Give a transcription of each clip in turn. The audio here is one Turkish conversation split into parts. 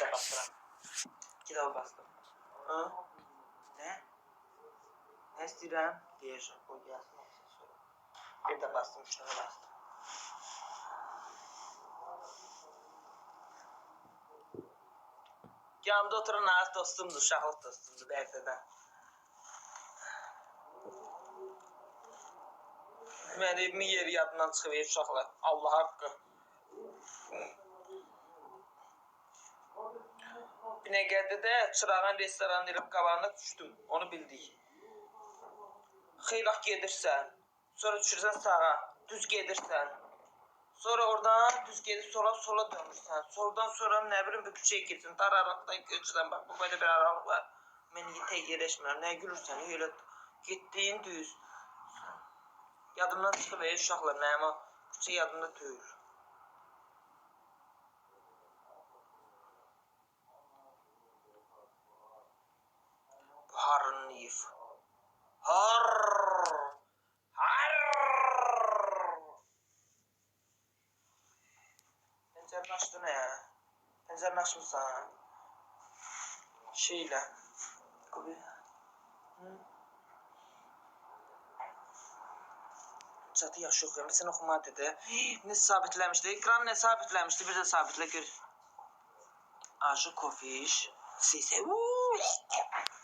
De bastıram. Kitabı bastım. Hı? Ne? Ne istəyirəm? Deyəcəm. Bu yazma. Bir də bastım, şunu bastım. Yanımda oturan az dostumdur, uşaqlıq dostumdur Bərdədən. Mən evimin yeri yadından çıxıb uşaqlar. Allah haqqı. Binəqədə də Çırağan restoranın elim qabağına düşdüm. Onu bildik. Xeyli gedirsən. Sonra düşürsən sağa. Düz gedirsən. Sonra oradan düz gedib sola sola dönürsən. Soldan sonra nə bilim bir küçəyə getsin. Dar aralıqdan keçirsən. Bax bu qədər bir aralıq var. Mən tək yerləşmirəm. Nə gülürsən? Elə getdiyin düz. Yadımdan çıxıb ey uşaqlar, mənim o küçə yadımda deyil. Bu yiyif. Har. Har. Pəncərəni açdın ya. Pəncərəni açmısan. Şeylə. Qoy. Hı? Çatı yaxşı oxuyuram. Sən oxuma dedi. Nə sabitləmişdi? Ekran nə sabitləmişdi? Bir də sabitlə gör. Aşı kofiş. Sisə. Sigaret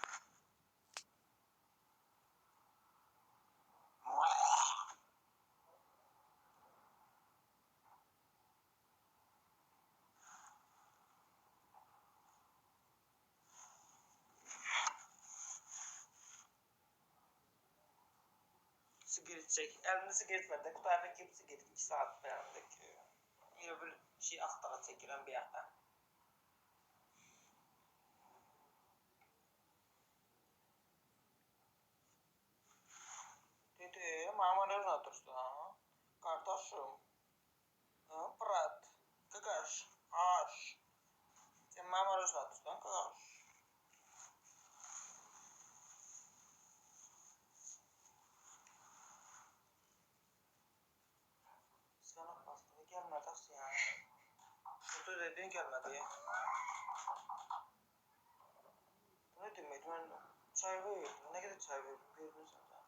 çek. Elinde sigaret var. De kutarda kim sigaret? 2 saat falan bekliyor. Bir şey ahtara çekilen bir yerden. Dedi, mama ne otursun ha? Kardeşim. Brat. Kakaş. Aş. Sen mama ne otursun kakaş. Sana bastı. Gelmedi aslında yani. Burada dediğin gelmedi. Bu ne demek? Ben çay verdim. Ne kadar çay verdim? Gördün sen de.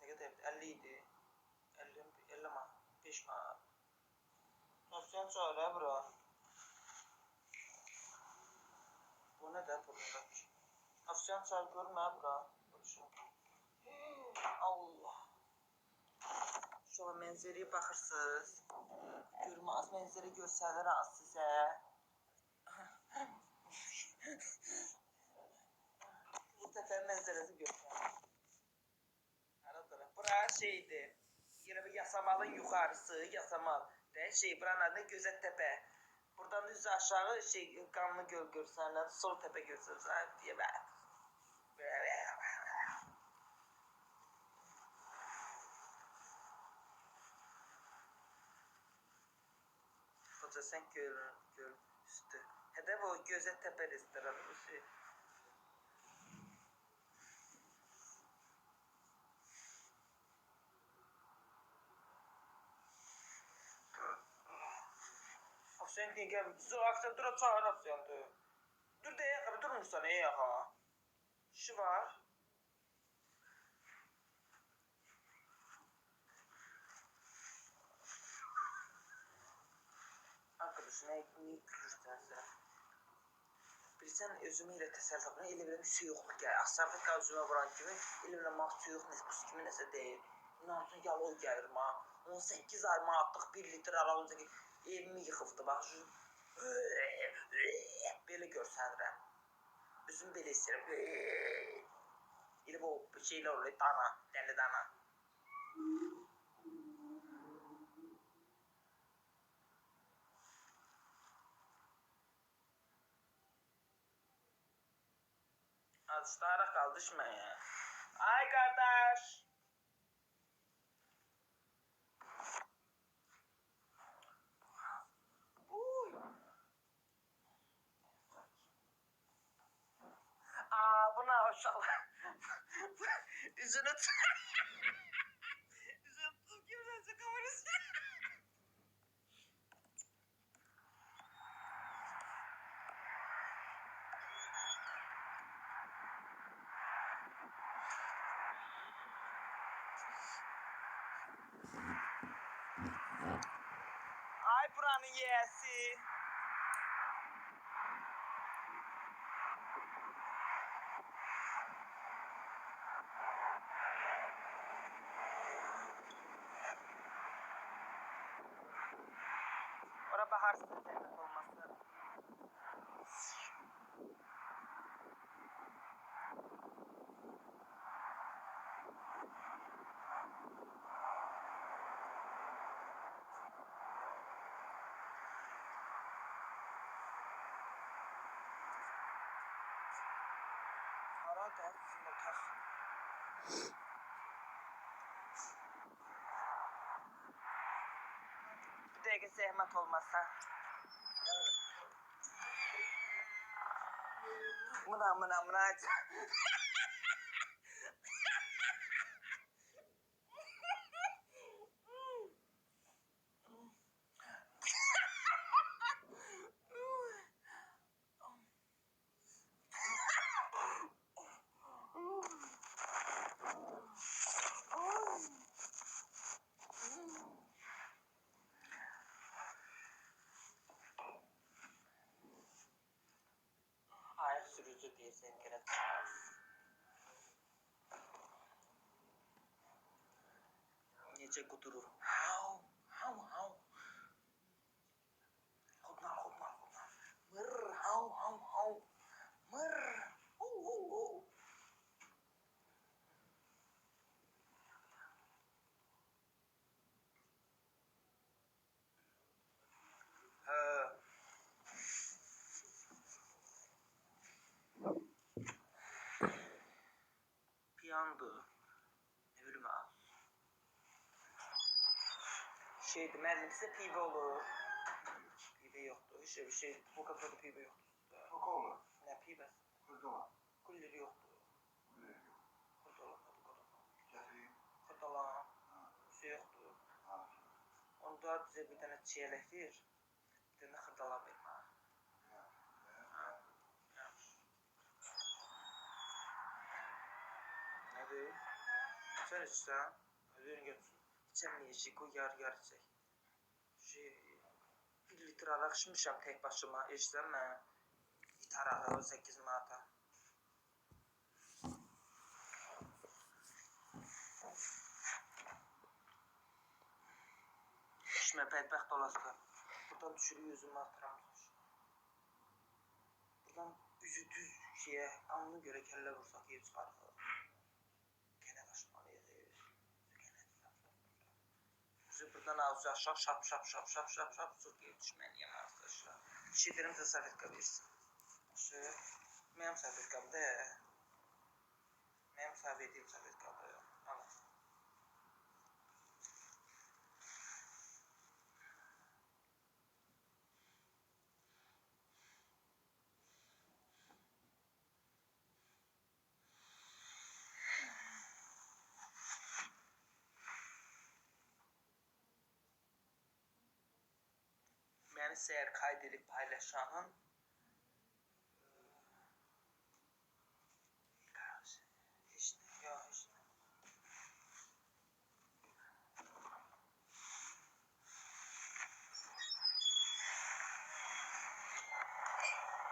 Ne kadar verdim? 50 idi. 50, 50 ma. 5 ma. Tavsiyen çay ne bura? Bu ne de burada? Tavsiyen çay görme bura. Allah. An mənzərəyə baxırsınız. Görmə az mənzərə göstərir az sizə. Bu təpənin mənzərəsi göstərir. Ara taraf. Bura şeydir. Yine bir yasamalın yukarısı, yasamal. De şey, buranın adı Gözettepe. Buradan düz aşağı şey, kanlı göl görsenler, sol tepe görsenler diye ben. Hoca sen göl, göl üstü. Hedef o Gözettepe restoranı. Bu şey. Afşan diye gel. Zo afşan dur çağır afşan dur. Dur de yakın durmuşsan iyi ha. Şu var. Arkadaş ne niye gülürsən sən? Bilirsən özümü elə təsəvvür tapıram. Elə biləm suyuqluq gəlir. Asarfət qal özümə vuran kimi elə biləm maq suyuq nisbus kimi nəsə deyil. Ondan yalov gəlir ma. 18 ay manatlıq 1 litr aralığında evimi yıxıbdı bax. Belə görsənirəm. Özüm belə istəyirəm. Elə bu şeylər olur, dana, dəli dana. Alıştırarak kal düşme ya. Ay kardeş. Uy. Aa buna uşaklar. Yüzünü Da bizim otak. Bir dakika zahmet olmasa. Mına mına mına. Ayak sürücü diye sen gerek. Nice kudurur. Hav, hav, hav. Hopnar, hopnar, hopnar. Mır, hav, hav, hav. Mır. Hu, hu, hu. Ha. Piyandı. Ne bileyim ha. Şeydi, müəllimsə pivə olur. Pivə yoxdur. Heç bir şey, bu kafada pivə yoxdur. Coca-Cola. Nə pivəsi? Kurdola. Kulleri yoxdur. Buraya yok. Kurdalan. Getireyim. Kurdalan. Ha. Bir şey yoxdur. Ha. Onda bizə bir dənə çiyələk ver. Bir dənə xırdalan ver mənə. Ya. Ya. Nədir? Sən İçəməyəcək, o yar yar içək. Şey, bir litr araq içmişəm tək başıma, eşsən mən. Litre arağı 8 manata. İçmə bədbəxt olasın. Buradan düşürüyor yüzümü atıram. Buradan üzü düz şeye, alnına göre kelle vursak iyi çıkar. Buradan ağzı şap şap şap şap şap şap çok iyi düşmeliyim arkadaşlar. Bir şey derim size servetka versin. Şu, benim servetkamda. Benim servetim Seyir kaydedip paylaşanın hiç ne ya hiç ne.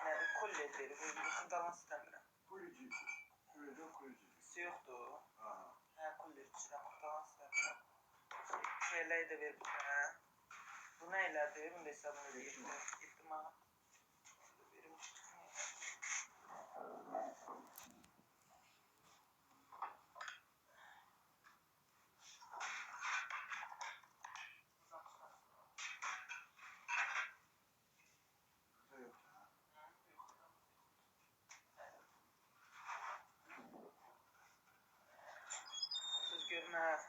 Ne kolleleri bu kırdalan sistemleri. Kuyucu. Kuyucu kuyucu. Su yoktu. Ha. Ha kolleri içine kırdalan sistemleri. Şeyleri de ver bir tane. Bu Bunun da ödeyeyim. Gittim ha. Ya. Siz görmez. Kapını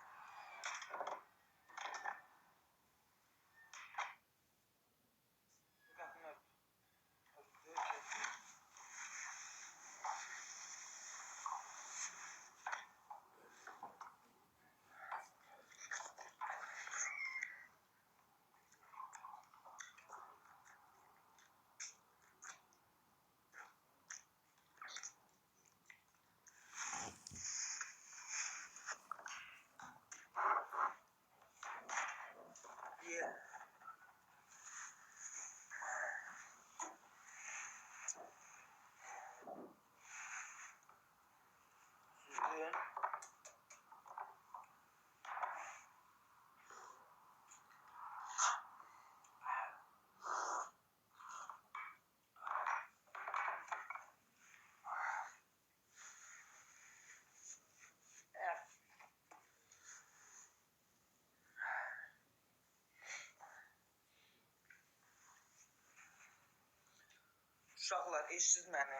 Uşaqlar, eşsiz məni.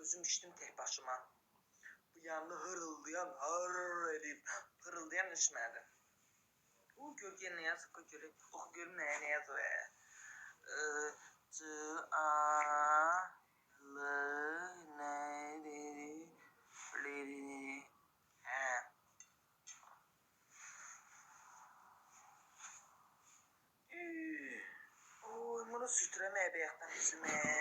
Özüm içdim tək başıma. Bu yanında hırıldayan, har eləyib, hırıldayan içmədim. O gölgə nə yazıq görək, oxu görüm nəyə nə man.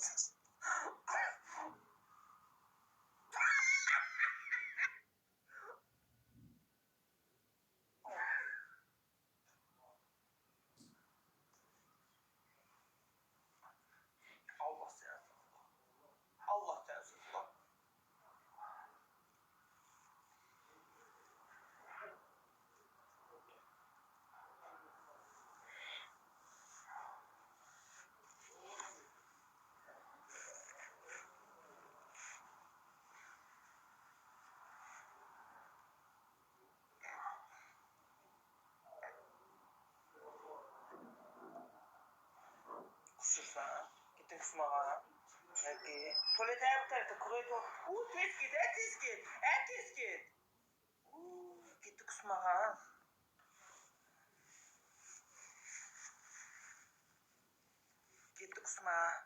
closed. Kusmağa. Peki. Tuvalete her tarafta tuvalet. Uuu tez git, her tez git. Her tez git. Uuu gitti kusmağa. Gitti kusmağa.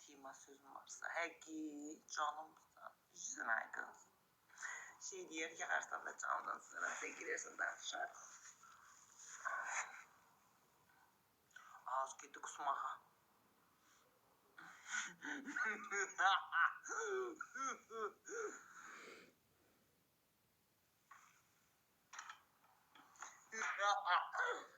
Tima sözüm varsa. Heki canımsan. Yüzüne kız. Şey diyor yakarsan da canımdan sonra sen girersin daha dışarı. Az gitti kusmağa. Bağla.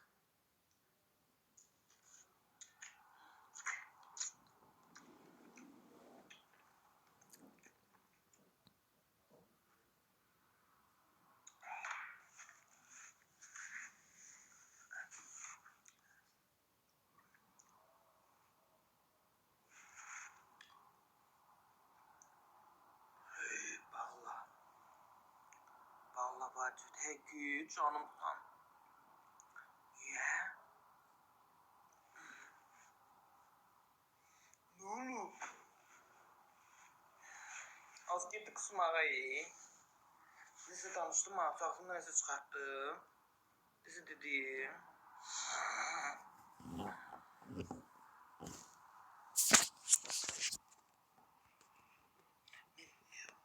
Tek canımdan. Ye. Ne olur? Az girdi kusmağa iyi. Neyse tanıştım ha. Aklımdan neyse çıkarttım. Neyse dedim.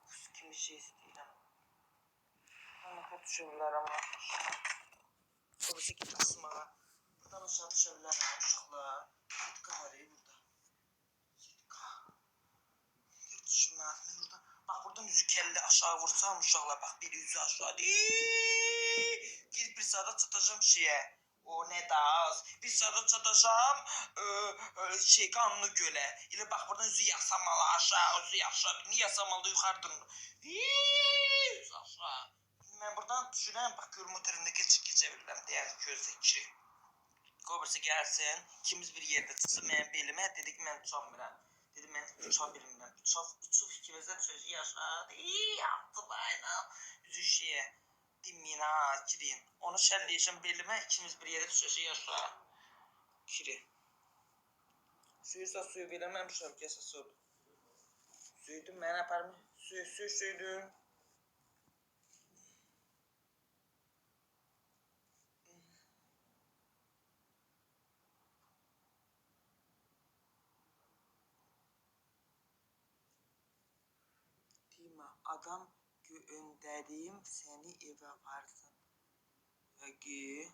Kus kimi şey istəyirəm. Ama. Bu şekilde kısmağa. Buradan aşağı düşürlər ama uşaqlar. Sitka var ya burada. Sitka. Düşürməz mi burada? Bak buradan yüzü kelle aşağı vursam uşaqlar. Bak bir yüzü aşağı. Gidip bir saate çatacağım şeye. O ne az. Bir saate çatacağım. Ee, şey kanlı göle. İle bak buradan yüzü yasamalı aşağı. Yüzü aşağı. Niye yasamalı yukarıdan? Yüzü aşağı. Oradan düşünen bak görüm otelinde geçip geçebilirim diye gözle Kobası gelsin. İkimiz bir yerde tutsun benim belime. Dedik ben uçamıyorum. Dedim ben uçabilirim. Uçaf, uçuf ikimiz de söz yaşadı. Yaptı bayram. Üzü şeye. Dinmeyin ha kirin. Onu şenleyişim belime. ikimiz bir yerde tutsun yaşa. Kiri. Suysa suyu veremem şu kese su. Suydum ben yaparım. Suyu suyu suydum. Adam göndereyim seni eve varsın. Peki.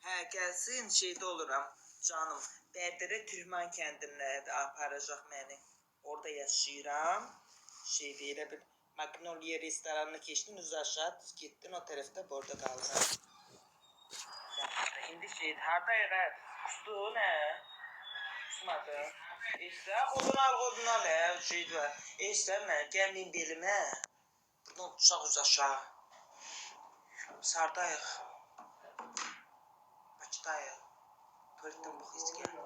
He gelsin şeyde olurum canım. Berdere Türkmen kendine de aparacak beni. Orada yaşayıram. Şeyde elə bir Magnolia restoranına geçtin düz aşağı gittin o tarafta burada kaldın. Şimdi şey harda yere kustu ne? Kusmadı. İşte odun al odun al ya şey var. İşte ben gelmeyin belime. Buradan uz aşağı. Sardayıq. Bakıdayıq. Tuvaletten bu his geldi.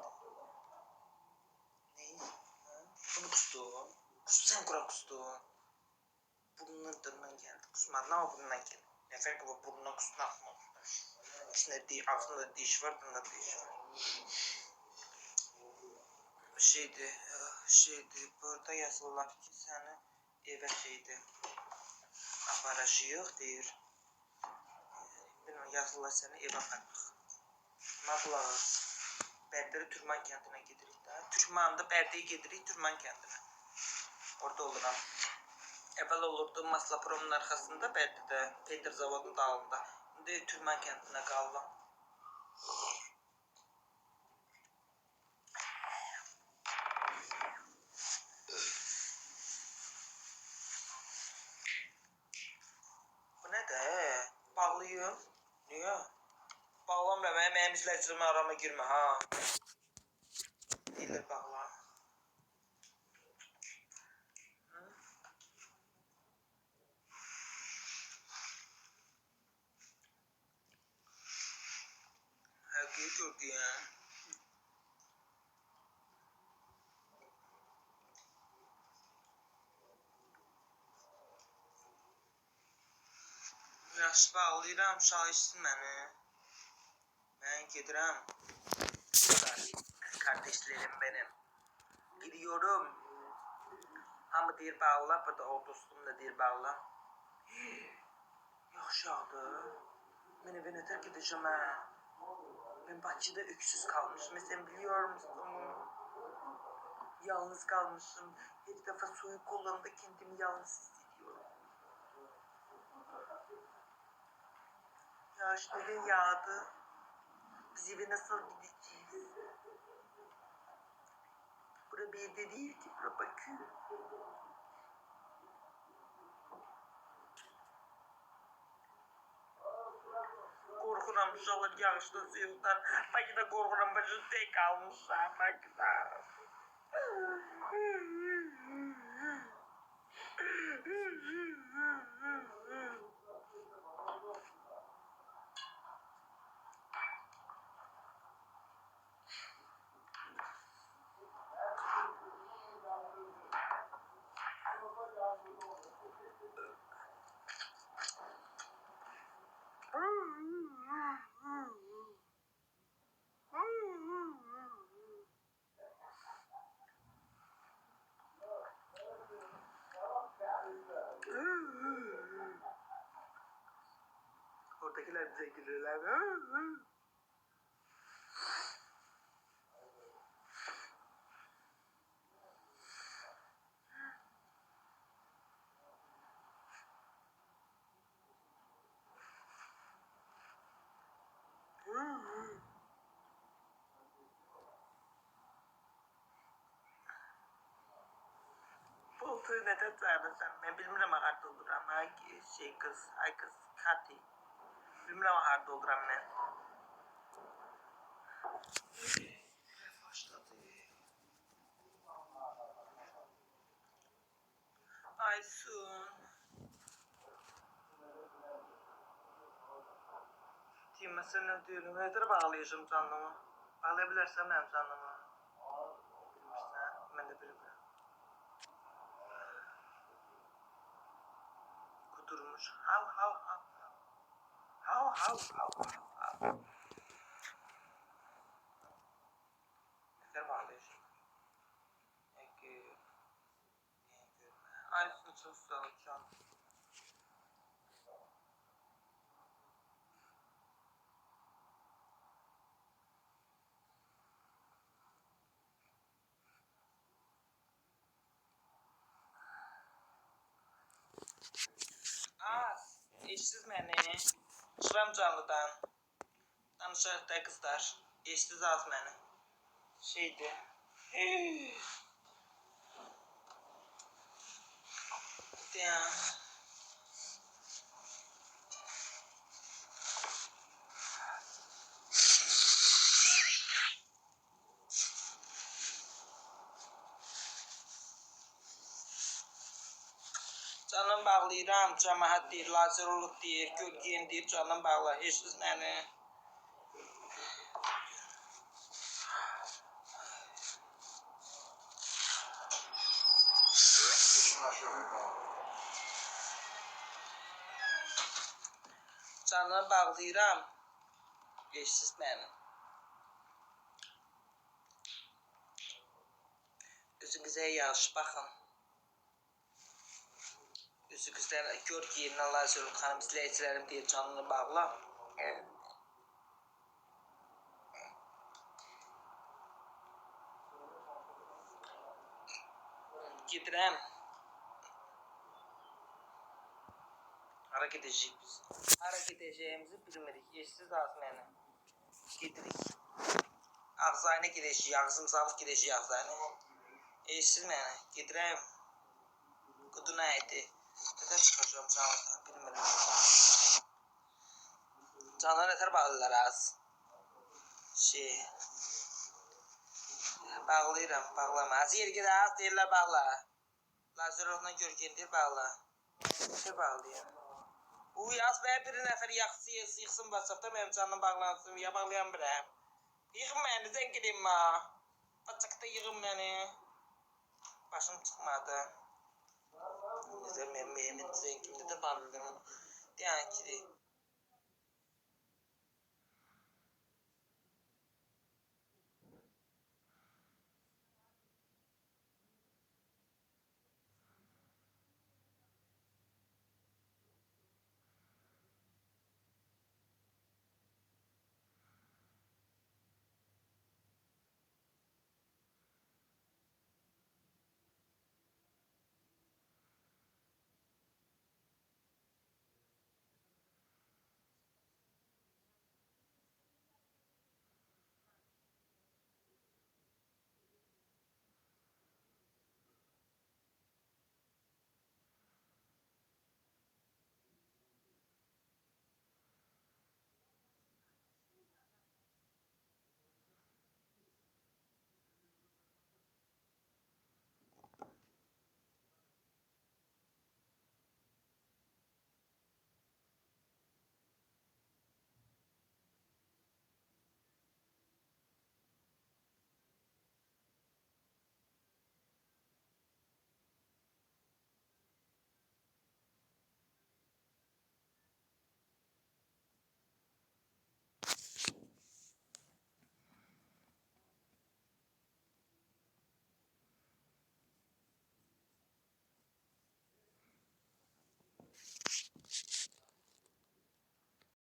Neyi? Ha? Bunu kustu. Kustu sen kura kustu. Burnundan geldi. Kusmadı ama burnundan geldi. Ne farkı var burnundan kustu akma. İçinde di ağzında diş var, bunda diş var. Şeydi, eh, şeydi, burada yazılar ki seni eve şeydi. Aparajı yok deyir. Bilmem yazılar seni eve aparmaq. Mağlağız. Bərdəli Türkmen kentine gedirik də. Türkmanda Bərdəyə gedirik Türkmen kentine. Orada oluram. Evvel olurdu Maslapromun arxasında Bərdədə, Peter zavodun dağında. İndi Türkmen kentine qaldım. Bu ne de? Niye? Bağlamıyorum. Benim benim izleyicilerime arama girme ha. Değiller bağla. Hı? Herkes çok iyi ya. Yaxşı bağlayıram, çalışsın beni. Ben gedirəm. Kardeşlerim benim. Gidiyorum. Hamı deyir bağla, burada o dostum da deyir bağla. Yaxşı yağdı. Ben eve ne terk edeceğim ha. Ben bahçede öksüz kalmışım. Sen biliyor musun? Yalnız kalmışım. Her defa suyu kullanımda kendimi yalnız hissediyorum. Yağış neden yağdı? Biz eve nasıl gideceğiz? Bura bir evde değil ki, bura Bakü. Korkuram uşaqlar yağışda suyuqdan. Bakıda korkuram başı tek almışam Bakıda. Oradakiler bize gülürler. Koltuğu neden çağırırsan ben bilmirəm harda oluram. Ay şey kız, ay kız, Kati. Bilmirəm harda oluram mən. Başladı. Aysun. ne diyorum. Nedir bağlayacağım canlımı? Bağlayabilirsen benim canlımı. Bilmirsən, ben de bilmirəm. Kudurmuş. Hav hav hav. Hav hav hav hav hav. Nedir bağlayacağım? Peki. Ay su çok soğuk canım. Az. Eşsiz məni. Çıxıram canlıdan. Danışaq da qızlar. Eşsiz az məni. Şeydir. Hey. Canım bağlayıram, cəmaət deyir, lazerolog deyir, gölgən deyir, canım bağla, heç siz məni. Canını bağlayıram, heç siz məni. Özünüzə yaxşı baxın. Özünüzdən gör ki, yerinə lazerolog xanım izləyicilərim deyir, canını bağla. Gedirəm. Hara gedəcəyik biz? Hara gedəcəyimizi bilmirik. Yersiz az mənə. Gedirik. Ağzayına gedəcəyik. Ağzımızı alıb gedəcəyik ağzayına. Yersiz mənə. Gedirəm. Qudu nə idi? Nətər çıxacağım canlıdan bilmirəm. Canlı nətər bağlılar az? Şey. Bağlayıram, bağlama. Az yer gedə az deyirlər bağla. Lazerovla görgəndir bağla. Nətər bağlayayım? Uy az be bir nəfər yaxşı yığsın WhatsAppda mənim canım bağlansın, ya bağlayan birəm. Yığın məni, zəng edin ma. WhatsAppda yığın məni. Başım çıxmadı. Dedim, hem benim zevkimdedir falan dedim. Yani ki